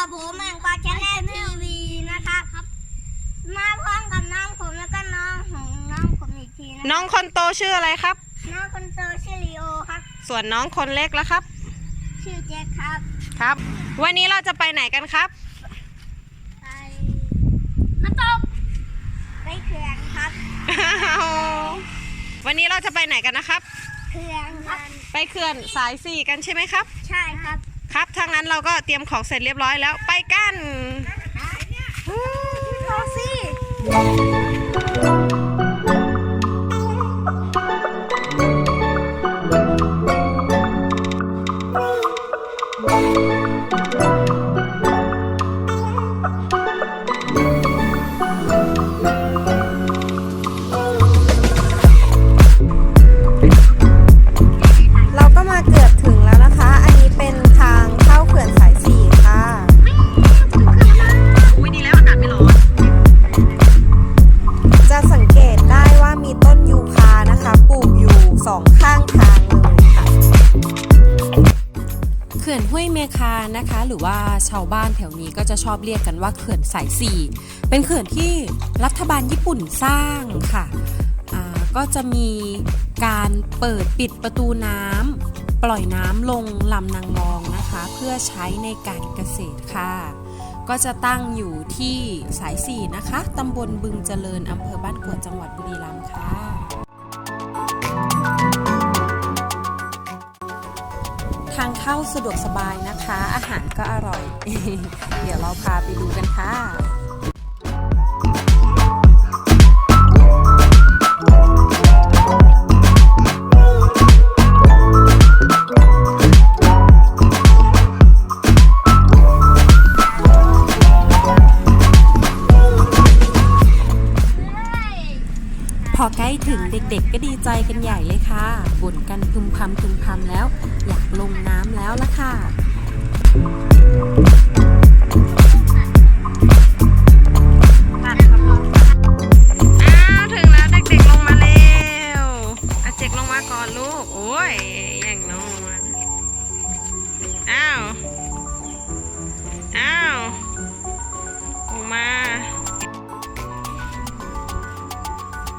กับผมแมงปลาชแนลทีวีนะครับ มาพร้อมกับน้องผมแล้วก็น้องของน้องผมอีกทีนะน้องคนโตชื่ออะไรครับ น้องคนโตชื่อลีโอครับ ส่วนน้องคนเล็กแล้วครับ ชื่อแจ็คครับ ครับ วันนี้เราจะไปไหนกันครับ ไปน้ำตกไปเขื่อนครับวันนี้เราจะไปไหนกันนะครับ เขื่อนครับ ไปเขื่อนสายสี่กันใช่ไหมครับ ใช่ครับ ครับถ้างั้นเราก็เตรียมของเสร็จเรียบร้อยแล้วไปกัน เขื่อนห้วยเมคานะคะ หรือว่าชาวบ้านแถวนี้ก็จะชอบเรียกกันว่าเขื่อนสายสี่เป็นเขื่อนที่รัฐบาลญี่ปุ่นสร้างค่ะก็จะมีการเปิดปิดประตูน้ำปล่อยน้ำลงลำนางมองนะคะ เพื่อใช้ในการเกษตรค่ะ ก็จะตั้งอยู่ที่สายสี่นะคะตำบลบึงเจริญอำเภอบ้านกวดจังหวัดบุรีรัมย์ค่ะ เข้าสะดวกสบายนะคะ อาหารก็อร่อย เดี๋ยวเราพาไปดูกันค่ะ ถึงเด็กๆ ก็ดีใจกันใหญ่เลยค่ะบ่นกันพึมพำพึมพำแล้ว อยากลงน้ำแล้วล่ะค่ะ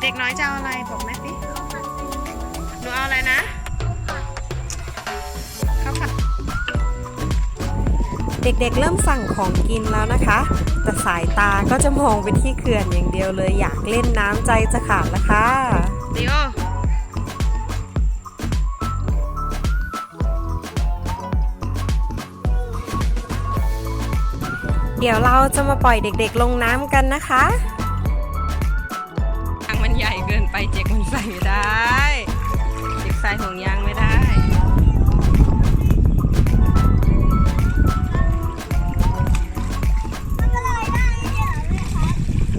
เด็กน้อยจะเอาอะไรบอกแม่สิหนูเอาอะไรนะข้าวผัดเด็กๆเริ่มสั่งของกินแล้วนะคะ แต่สายตาก็จะมองไปที่เขื่อนอย่างเดียวเลยอยากเล่นน้ำใจจะขาดแล้วค่ะเดียวเดี๋ยวเราจะมาปล่อยเด็กๆลงน้ำกันนะคะยางมันใหญ่ เกินไปเจ๊กมันใส่ไม่ได้เจ๊กใส่ห่วงยางไม่ได้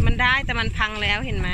มันได้แต่มันพังแล้วเห็นไหม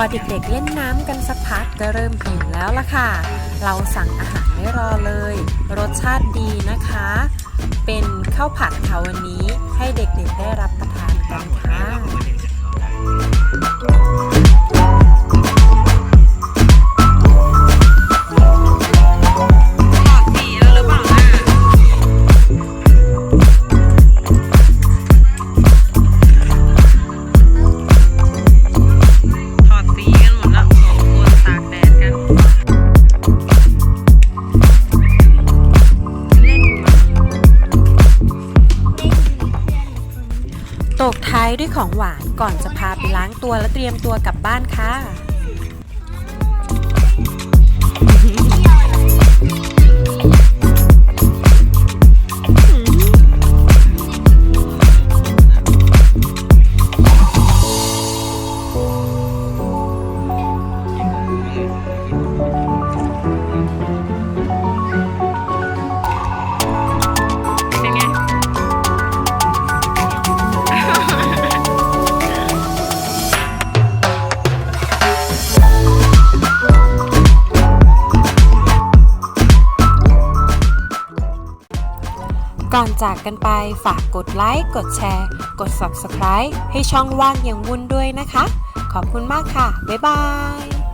อเด็กๆเล่นน้ำกันสักพักก็เริ่มหิวแล้วล่ะค่ะ เราสั่งอาหารไม่รอเลย รสชาติดีนะคะ เป็นข้าวผัดค่ะวันนี้ให้เด็กๆได้รับประทานกันค่ะ ท้ายด้วยของหวานก่อนจะพาไปล้างตัวและเตรียมตัวกลับบ้านค่ะ ก่อนจากกันไปฝากกดไลค์ กดแชร์ กด Subscribe ให้ช่องว่างอย่างวุ่นด้วยนะคะ ขอบคุณมากค่ะ บ๊ายบาย